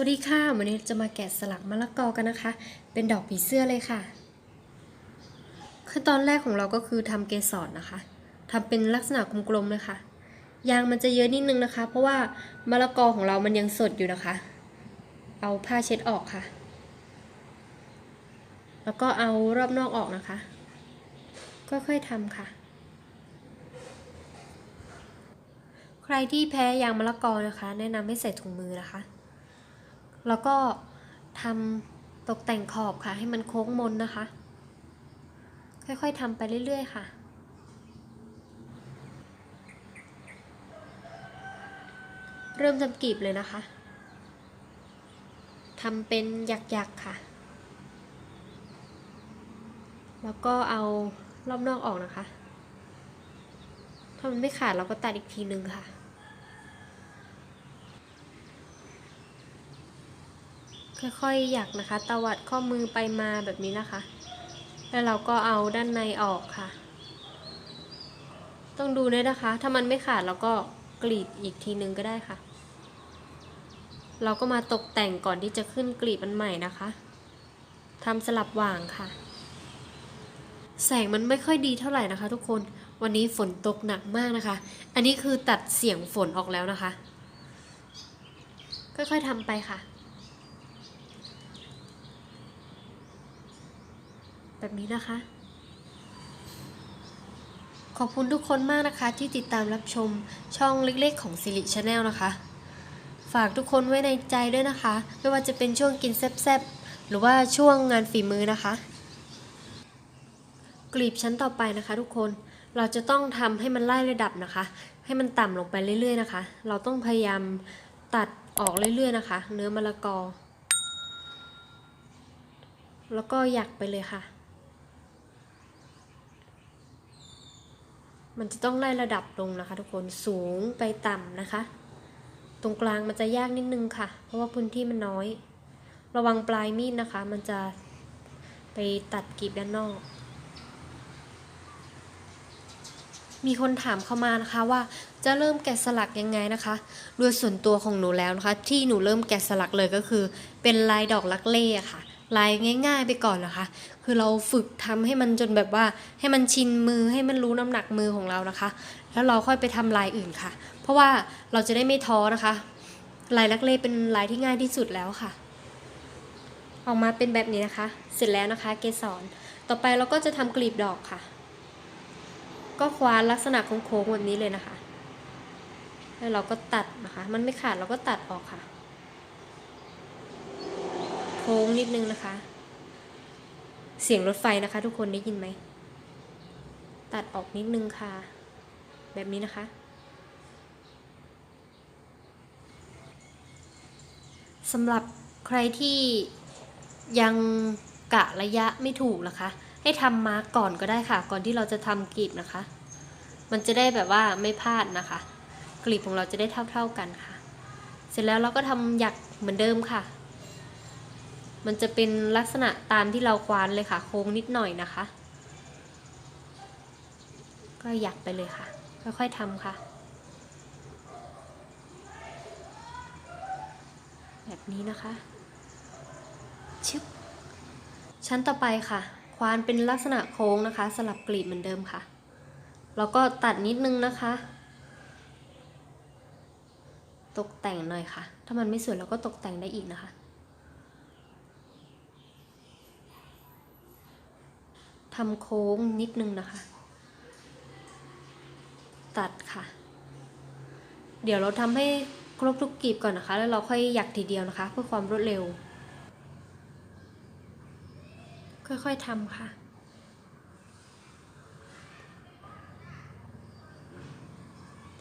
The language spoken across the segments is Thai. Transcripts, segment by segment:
วัสดีค่ะ วันนี้จะมาแกะสลักมะละกอกันนะคะ เป็นดอกผีเสื้อเลยค่ะ ขั้นตอนแรกของเราก็คือทำเกสรนะคะทำเป็นลักษณะกลมๆเลยค่ะ ยางมันจะเยอะนิดนึงนะคะ เพราะว่ามะละกอของเรามันยังสดอยู่นะคะ เอาผ้าเช็ดออกค่ะ แล้วก็เอารอบนอกออกนะคะ ค่อยๆทำค่ะ ใครที่แพ้ยางมะละกอนะคะ แนะนำให้ใส่ถุงมือนะคะ แล้วก็ทำตกแต่งขอบค่ะ ให้มันโค้งมนนะคะ ค่อยๆทำไปเรื่อย ๆ ค่ะเริ่มทำกีบเลยนะคะ ทำเป็นหยักๆค่ะ แล้วก็เอารอบนอกออกนะคะ ถ้ามันไม่ขาดเราก็ตัดอีกทีนึงค่ะ ค่อยๆหยักนะคะ ตวัดข้อมือไปมาแบบนี้นะคะ แล้วเราก็เอาด้านในออกค่ะ ต้องดูด้วยนะคะ ถ้ามันไม่ขาดเราก็กรีดอีกทีนึงก็ได้ค่ะ เราก็มาตกแต่งก่อนที่จะขึ้นกลีบอันใหม่นะคะทำสลับหว่างค่ะ แสงมันไม่ค่อยดีเท่าไหร่นะคะ ทุกคน วันนี้ฝนตกหนักมากนะคะ อันนี้คือตัดเสียงฝนออกแล้วนะคะ ค่อยๆทำไปค่ะ แบบนี้นะคะ ขอบคุณทุกคนมากนะคะที่ติดตามรับชมช่องเล็กๆของสิริชาแนลนะคะ ฝากทุกคนไว้ในใจด้วยนะคะ ไม่ว่าจะเป็นช่วงกินแซ่บๆ หรือว่าช่วงงานฝีมือนะคะ กลีบชั้นต่อไปนะคะ ทุกคนเราจะต้องทำให้มันไล่ระดับนะคะ ให้มันต่ำลงไปเรื่อยๆนะคะ เราต้องพยายามตัดออกเรื่อยๆนะคะ เนื้อมะละกอ แล้วก็หยักไปเลยค่ะ มันจะต้องไล่ระดับลงนะคะ ทุกคนสูงไปต่ำนะคะ ตรงกลางมันจะยากนิดนึงค่ะ เพราะว่าพื้นที่มันน้อย ระวังปลายมีดนะคะ มันจะไปตัดกรีบด้านนอก มีคนถามเข้ามานะคะว่าจะเริ่มแกะสลักยังไงนะคะ โดยส่วนตัวของหนูแล้วนะคะ ที่หนูเริ่มแกะสลักเลยก็คือ เป็นลายดอกลักเล่ค่ะ ลายง่าย ๆ ไปก่อนนะคะ คือเราฝึกทำให้มันจนแบบว่าให้มันชินมือให้มันรู้น้ำหนักมือของเรานะคะ แล้วเราค่อยไปทำลายอื่นค่ะ เพราะว่าเราจะได้ไม่ท้อนะคะ ลายลักเล่เป็นลายที่ง่ายที่สุดแล้วค่ะ ออกมาเป็นแบบนี้นะคะ เสร็จแล้วนะคะ เกสร ต่อไปเราก็จะทำกลีบดอกค่ะ ก็คว้านลักษณะโค้งๆแบบนี้เลยนะคะ แล้วเราก็ตัดนะคะ มันไม่ขาดเราก็ตัดออกค่ะ ค้งนิดนึงนะคะ เสียงรถไฟนะคะ ทุกคนได้ยินไหม ตัดออกนิดนึงค่ะ แบบนี้นะคะ สำหรับใครที่ยังกะระยะไม่ถูกนะคะ ให้ทำมาร์กก่อนก็ได้ค่ะ ก่อนที่เราจะทำกลีบนะคะ มันจะได้แบบว่าไม่พลาดนะคะ กลีบของเราจะได้เท่า ๆกันค่ะ เสร็จแล้วเราก็ทำหยักเหมือนเดิมค่ะ มันจะเป็นลักษณะตามที่เราควานเลยค่ะ โค้งนิดหน่อยนะคะ ก็หยักไปเลยค่ะ ค่อยๆทำค่ะ แบบนี้นะคะชึบชั้นต่อไปค่ะ ควานเป็นลักษณะโค้งนะคะ สลับกลีบเหมือนเดิมค่ะ แล้วก็ตัดนิดนึงนะคะ ตกแต่งหน่อยค่ะ ถ้ามันไม่สวยเราก็ตกแต่งได้อีกนะคะ ทำโค้งนิดนึงนะคะ ตัดค่ะ เดี๋ยวเราทำให้ครบทุกกลีบก่อนนะคะ แล้วเราค่อยหยักทีเดียวนะคะ เพื่อความรวดเร็ว ค่อยๆทำค่ะ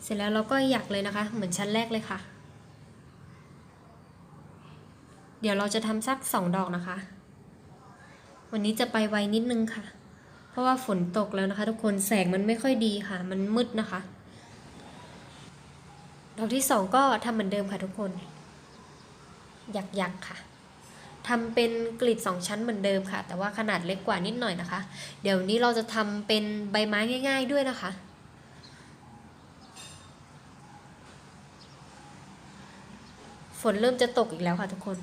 เสร็จแล้วเราก็หยักเลยนะคะ เหมือนชั้นแรกเลยค่ะ เดี๋ยวเราจะทำสักสองดอกนะคะ วันนี้จะไปไวนิดนึงค่ะ เพราะว่าฝนตกแล้วนะคะ ทุกคนแสงมันไม่ค่อยดีค่ะ มันมืดนะคะดอกที่สองก็ทำเหมือนเดิมค่ะทุกคน หยักๆค่ะทำเป็นกลีบสองชั้นเหมือนเดิมค่ะ แต่ว่าขนาดเล็กกว่านิดหน่อยนะคะ เดี๋ยวนี้เราจะทำเป็นใบไม้ง่าย ๆ ด้วยนะคะ ฝนเริ่มจะตกอีกแล้วค่ะทุกคน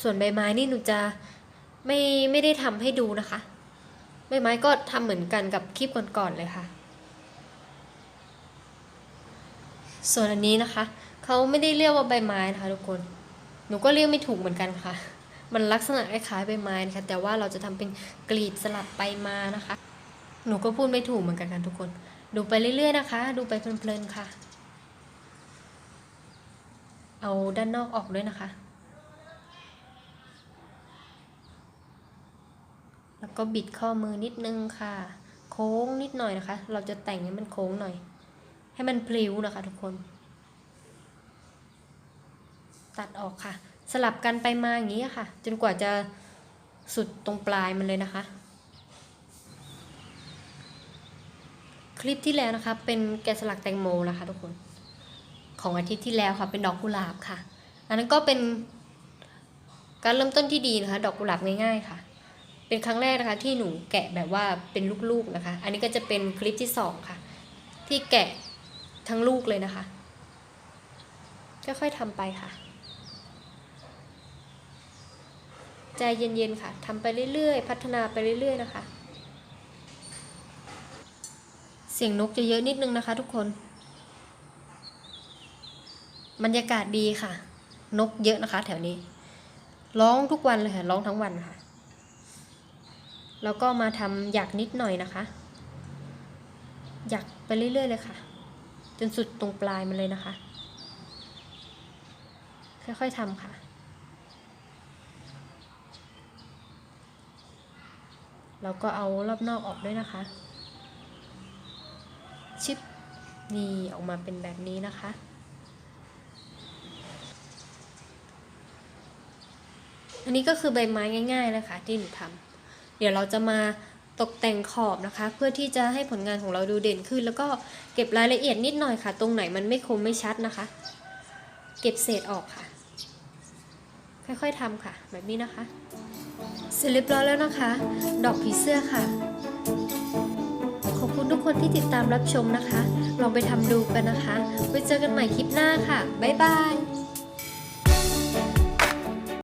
ส่วนใบไม้นี่หนูจะไม่ไม่ได้ทำให้ดูนะคะ ใบไม้ก็ทำเหมือนกันกับคลิปก่อนๆเลยค่ะ ส่วนอันนี้นะคะเขาไม่ได้เรียกว่าใบไม้นะคะทุกคน หนูก็เรียกไม่ถูกเหมือนกันค่ะ มันลักษณะคล้ายๆใบไม้นะคะแต่ว่าเราจะทำเป็นกลีบสลับไปมานะคะ หนูก็พูดไม่ถูกเหมือนกันค่ะทุกคน ดูไปเรื่อยๆนะคะ ดูไปเพลินๆค่ะ เอาด้านนอกออกด้วยนะคะ แล้ว ก็บิดข้อมือนิดนึงค่ะ โค้งนิดหน่อยนะคะ เราจะแต่งให้มันโค้งหน่อย ให้มันพลิ้วนะคะ ทุกคน ตัดออกค่ะ สลับกันไปมาอย่างนี้ค่ะ จนกว่าจะสุดตรงปลายมันเลยนะคะ คลิปที่แล้วนะคะ เป็นแกะสลักแตงโมนะคะ ทุกคน ของอาทิตย์ที่แล้วค่ะ เป็นดอกกุหลาบค่ะ อันนั้นก็เป็นการเริ่มต้นที่ดีนะคะ ดอกกุหลาบง่ายๆค่ะ เป็นครั้งแรกนะคะที่หนูแกะแบบว่าเป็นลูกๆนะคะ อันนี้ก็จะเป็นคลิปที่สองค่ะ ที่แกะทั้งลูกเลยนะคะค่อยๆทำไปค่ะ ใจเย็นๆค่ะทำไปเรื่อยๆ พัฒนาไปเรื่อยๆนะคะ เสียงนกจะเยอะนิดนึงนะคะทุกคน บรรยากาศดีค่ะ นกเยอะนะคะ แถวนี้ ร้องทุกวันเลยค่ะ ร้องทั้งวันค่ะ แล้วก็มาทำหยักนิดหน่อยนะคะหยักไปเรื่อยๆเลยค่ะ จนสุดตรงปลายมันเลยนะคะ ค่อยๆทำค่ะ แล้วก็เอารอบนอกออกด้วยนะคะ ชิปนี่ออกมาเป็นแบบนี้นะคะอันนี้ก็คือใบไม้ง่ายๆนะคะที่หนูทำ เดี๋ยวเราจะมาตกแต่งขอบนะคะ เพื่อที่จะให้ผลงานของเราดูเด่นขึ้น แล้วก็เก็บรายละเอียดนิดหน่อยค่ะ ตรงไหนมันไม่คมไม่ชัดนะคะ เก็บเศษออกค่ะ ค่อยๆทำค่ะ แบบนี้นะคะ เสร็จเรียบร้อยแล้วนะคะ ดอกผีเสื้อค่ะ ขอบคุณทุกคนที่ติดตามรับชมนะคะ ลองไปทำดูกันนะคะไว้เจอกันใหม่คลิปหน้าค่ะบ๊ายบาย